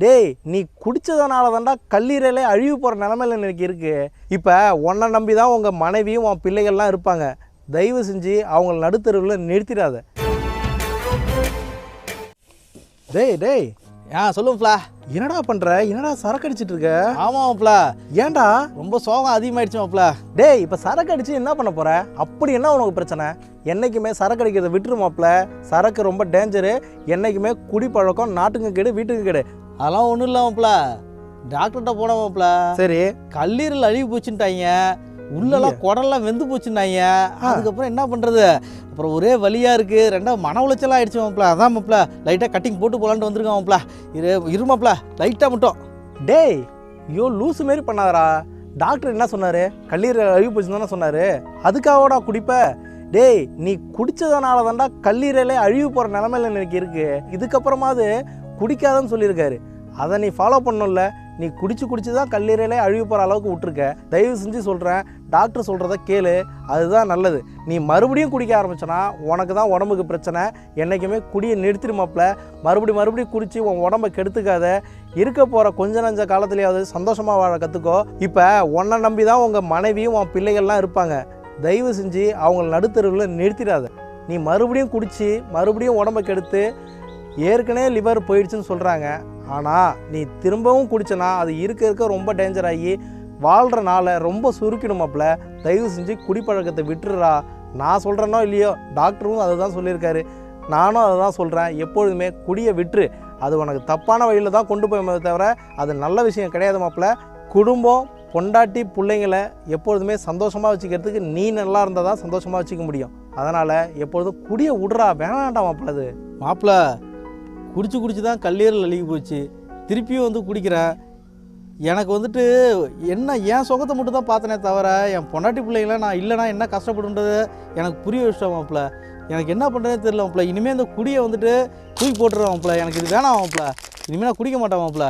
டேய் நீ குடிச்சதுனால தான்டா கல்லீரலே அழிவு போகிற நிலமையில எனக்கு இருக்கு. இப்போ உன்னை நம்பி தான் உங்கள் மனைவியும் உன் பிள்ளைகள்லாம் இருப்பாங்க. தயவு செஞ்சு அவங்கள நடுத்தருவில் நிறுத்திடாத. டேய் டேய். ஆ சொல்லுங்கப்ல என்னடா பண்ணுற என்னடா சரக்கு அடிச்சிட்டு இருக்க? ஆமாம்ப்ல ஏன்டா? ரொம்ப சோகம் அதிகமாயிடுச்சு மாப்ள டேய் இப்போ சரக்கு அடிச்சு என்ன பண்ண போற? அப்படி என்ன உனக்கு பிரச்சனை? என்னைக்குமே சரக்கு அடிக்கிறத விட்டுருமாப்ல சரக்கு ரொம்ப டேஞ்சரு என்னைக்குமே குடிப்பழக்கம் நாட்டுக்கு கேடு வீட்டுக்கு கேடு. அதெல்லாம் ஒன்றும் இல்லை டாக்டர்கிட்ட போன சரி. கல்லீரல் அழுகி போச்சுட்டாங்க உள்ளெல்லாம் குடல்லாம் வெந்து போச்சுட்டாங்க அதுக்கப்புறம் என்ன பண்ணுறது அப்புறம் ஒரே வலியாக இருக்குது ரெண்டாவது மன உளைச்சலாக ஆயிடுச்சு மாப்ள அதான் மாப்ள லைட்டாக கட்டிங் போட்டு போகலான்ட்டு வந்திருக்கான் மாப்ள இரு இருமாப்ள லைட்டாக மட்டும். டேய் ஐயோ லூசு மாரி பண்ணாதடா. டாக்டர் என்ன சொன்னாரு? கல்லீரல் அழிவு போச்சுன்னு தானே சொன்னாரு. அதுக்காகடா குடிப்ப. டேய் நீ குடிச்சதுனால தான்டா கல்லீரலே அழிவு போகிற நிலமையில எனக்கு இருக்கு. இதுக்கப்புறமாவது குடிக்காதன்னு சொல்லியிருக்காரு. அதை நீ ஃபாலோ பண்ணல நீ குடிச்சு குடிச்சு தான் கல்லீரலே அழிவு போகிற அளவுக்கு விட்டுருக்க. தயவு செஞ்சு சொல்கிறேன் டாக்டர் சொல்கிறத கேளு அதுதான் நல்லது. நீ மறுபடியும் குடிக்க ஆரம்பிச்சனா உனக்கு தான் உடம்புக்கு பிரச்சனை. என்றைக்குமே குடியை நிறுத்திடுமாப்ல மறுபடியும் மறுபடியும் குடித்து உன் உடம்பை கெடுத்துக்காத. இருக்க போகிற கொஞ்ச நஞ்ச காலத்துலேயாவது சந்தோஷமாக வாழ கற்றுக்கோ இப்போ உன்னை நம்பி தான் உங்கள் மனைவியும் உன் பிள்ளைகள்லாம் இருப்பாங்க. தயவு செஞ்சு அவங்கள நடுத்தருவில் நிறுத்திடாத. நீ மறுபடியும் குடித்து மறுபடியும் உடம்பை கெடுத்து ஏற்கனவே லிவர் போயிடுச்சுன்னு சொல்கிறாங்க ஆனால் நீ திரும்பவும் குடிச்சனா அது இருக்க இருக்க ரொம்ப டேஞ்சர் ஆகி வாழ்கிற நாளை ரொம்ப சுருக்கிடுமாப்பில் தயவு செஞ்சு குடிப்பழக்கத்தை விட்டுறா நான் சொல்கிறேனோ இல்லையோ டாக்டரும் அதை தான் சொல்லியிருக்காரு. நானும் அதை தான் சொல்கிறேன் எப்பொழுதுமே குடியை விட்டுரு. அது உனக்கு தப்பான வழியில் தான் கொண்டு போய் தவிர அது நல்ல விஷயம் கிடையாது மாப்ள குடும்பம் பொண்டாட்டி பிள்ளைங்களை எப்பொழுதுமே சந்தோஷமாக வச்சுக்கிறதுக்கு நீ நல்லா இருந்தால் தான் சந்தோஷமாக வச்சுக்க முடியும். அதனால் எப்பொழுதும் குடியை விடுறா. வேணாண்டா மாப்ள அது. மாப்ள குடிச்சு குடிச்சு தான் கல்லீரல் அழுகி போச்சு. திருப்பியும் வந்து குடிக்கிறேன். எனக்கு வந்துட்டு என்ன என் சுகத்தை மட்டும் தான் பார்த்தனே தவிர என் பொண்டாட்டி பிள்ளைங்கள நான் இல்லைனா என்ன கஷ்டப்படுன்றது எனக்கு புரிய விஷயம் மாப்ள எனக்கு என்ன பண்ணுறதே தெரியல மாப்ள இனிமேல் இந்த குடியை வந்துட்டு தூக்கி போட்டுருவான் மாப்ள எனக்கு இது வேணாம் மாப்ள இனிமேல் நான் குடிக்க மாட்டேன் மாப்ள